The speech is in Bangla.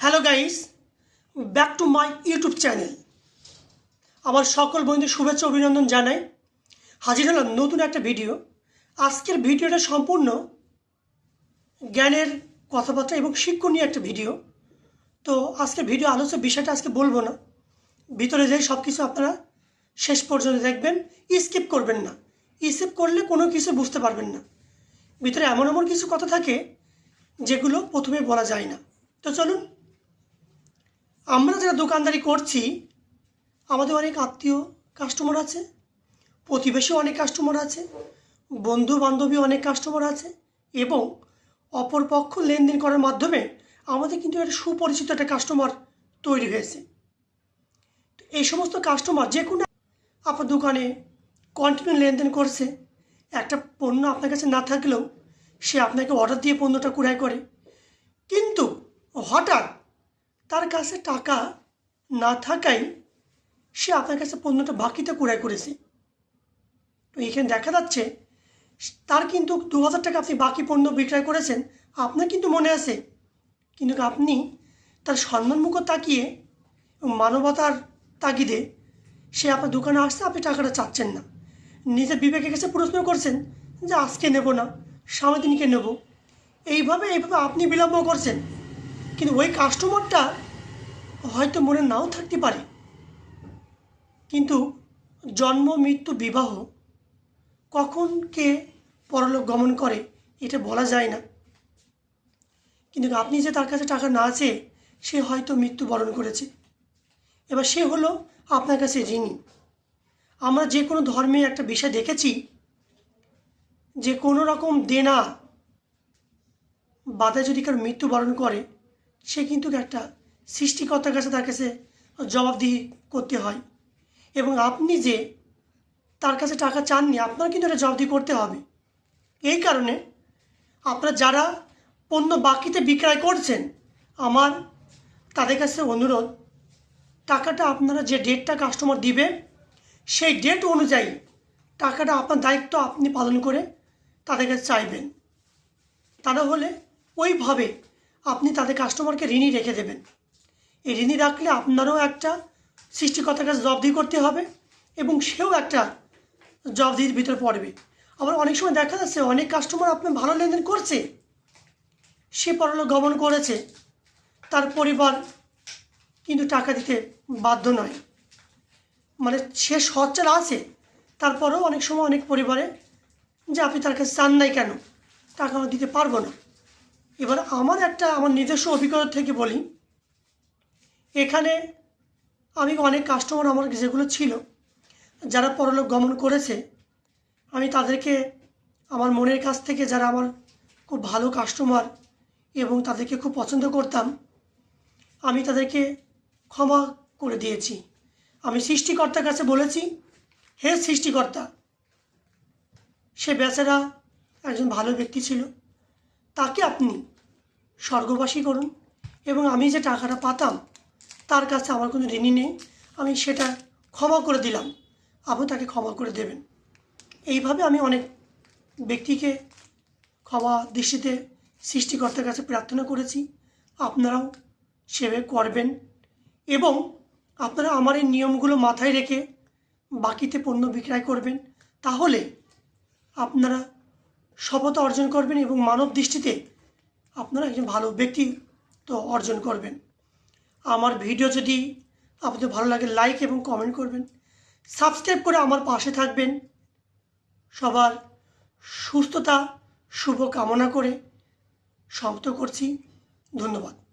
Hello guys back to my YouTube channel আমার সকল বন্ধুদের শুভেচ্ছা অভিনন্দন জানাই। হাজির হলাম নতুন একটা ভিডিও আজকের ভিডিওটা সম্পূর্ণ জ্ঞানের কথাবার্তা এবং শিক্ষণীয় একটা ভিডিও তো আজকের ভিডিও আলোচ্য বিষয়টা আজকে বলব না। ভিতরে যাই সব কিছু আপনারা শেষ পর্যন্ত দেখবেন স্কিপ করবেন না। স্কিপ করলে কোনো কিছু বুঝতে পারবেন না। ভিতরে এমন এমন কিছু কথা থাকে যেগুলো প্রথমে বলা যায় না। তো চলুন আমরা যারা দোকানদারি করছি, আমাদের অনেক আত্মীয় কাস্টমার আছে, প্রতিবেশী অনেক কাস্টমার আছে বন্ধু বান্ধবী অনেক কাস্টমার আছে এবং অপর পক্ষ লেনদেন করার মাধ্যমে আমাদের কিন্তু একটা সুপরিচিত একটা কাস্টমার তৈরি হয়েছে। তো এই সমস্ত কাস্টমার যে কোনো আপনার দোকানে কন্টিনিউ লেনদেন করছে, একটা পণ্য আপনার কাছে না থাকলেও সে আপনাকে অর্ডার দিয়ে পণ্যটা ক্রয় করে। কিন্তু হঠাৎ তার কাছে টাকা না থাকায় সে আপনার কাছে পণ্যটা বাকিতে ক্রয় করেছে। তো এখানে দেখা যাচ্ছে, তার কিন্তু দু হাজার টাকা আপনি বাকি পণ্য বিক্রয় করেছেন, আপনার কিন্তু মনে আছে। কিন্তু আপনি তার সম্মানমুখ তাকিয়ে মানবতার তাগিদে সে আপনার দোকানে আসছে আপনি টাকাটা চাচ্ছেন না। নিজের বিবেকের কাছে প্রশ্ন করছেন যে আজকে নেব না, সামনের দিনকে নেব। এইভাবে এইভাবে আপনি বিলম্ব করছেন। কিন্তু ওই কাস্টমারটা হয়তো মনে নাও থাকতে পারে। কিন্তু জন্ম, মৃত্যু, বিবাহ কখন কে পরলোক গমন করে এটা বলা যায় না। কিন্তু আপনি যে তার কাছে টাকা না আছে সে হয়তো মৃত্যুবরণ করেছে। এবার সে হলো আপনার কাছে ঋণী। আমরা যে কোনো ধর্মে একটা বিষয় দেখেছি, যে কোনো রকম দেনা বাধা যদি কারও মৃত্যুবরণ করে সে কিন্তু একটা সৃষ্টিকর্তার কাছে তার কাছে জবাবদিহি করতে হয়। এবং আপনি যে তার কাছে টাকা চাননি, আপনার কিন্তু এটা জবাবদিহি করতে হবে। এই কারণে আপনারা যারা পণ্য বাকিতে বিক্রয় করছেন, আমার তাদের কাছে অনুরোধ, টাকাটা আপনারা যে ডেটটা কাস্টমার দিবে, সেই ডেট অনুযায়ী টাকাটা আপনার দায়িত্ব আপনি পালন করে তাদের কাছে চাইবেন। তা হলে ওইভাবে আপনি তাদের কাস্টমারকে ঋণই রেখে দেবেন। এই ঋণই রাখলে আপনারও একটা সৃষ্টিকর্তার কাছে জবাবদিহি করতে হবে এবং সেও একটা জবাবদিহির ভিতরে পড়বে। আবার অনেক সময় দেখা যাচ্ছে অনেক কাস্টমার আপনার ভালো লেনদেন করছে, সে পরলোক গমন করেছে, তার পরিবার কিন্তু টাকা দিতে বাধ্য নয়। মানে সে সচ্চার আছে, তারপরেও অনেক সময় অনেক পরিবারে যে আপনি তার কাছে চান নাই কেন, টাকা দিতে পারব না। এবার আমার একটা, আমার নিজস্ব অভিজ্ঞতা থেকে বলি। এখানে আমি অনেক কাস্টমার আমার যেগুলো ছিল, যারা পরলোক গমন করেছে, আমি তাদেরকে, আমার মনের কাছ থেকে যারা আমার খুব ভালো কাস্টমার এবং তাদেরকে খুব পছন্দ করতাম, আমি তাদেরকে ক্ষমা করে দিয়েছি। আমি সৃষ্টিকর্তার কাছে বলেছি, হে সৃষ্টিকর্তা, সে বেচারা একজন ভালো ব্যক্তি ছিল তাকে আপনি স্বর্গবাসী করুন এবং আমি যে টাকাটা পাতাম, তার কাছে আমার কোনো ঋণই নেই। আমি সেটা ক্ষমা করে দিলাম। আপনি তাকে ক্ষমা করে দেবেন। এইভাবে আমি অনেক ব্যক্তিকে ক্ষমা দৃষ্টিতে সৃষ্টিকর্তার কাছে প্রার্থনা করেছি। আপনারাও সেভাবে করবেন এবং আপনারা আমার এই নিয়মগুলো মাথায় রেখে বাকিতে পণ্য বিক্রয় করবেন। তাহলে আপনারা সফলতা অর্জন করবেন এবং মানব দৃষ্টিতে আপনারা একজন ভালো ব্যক্তি তো অর্জন করবেন। আমার ভিডিও যদি আপনাদের ভালো লাগে লাইক এবং কমেন্ট করবেন। সাবস্ক্রাইব করে আমার পাশে থাকবেন। সবার সুস্থতা শুভ কামনা করে সমাপ্ত করছি। ধন্যবাদ।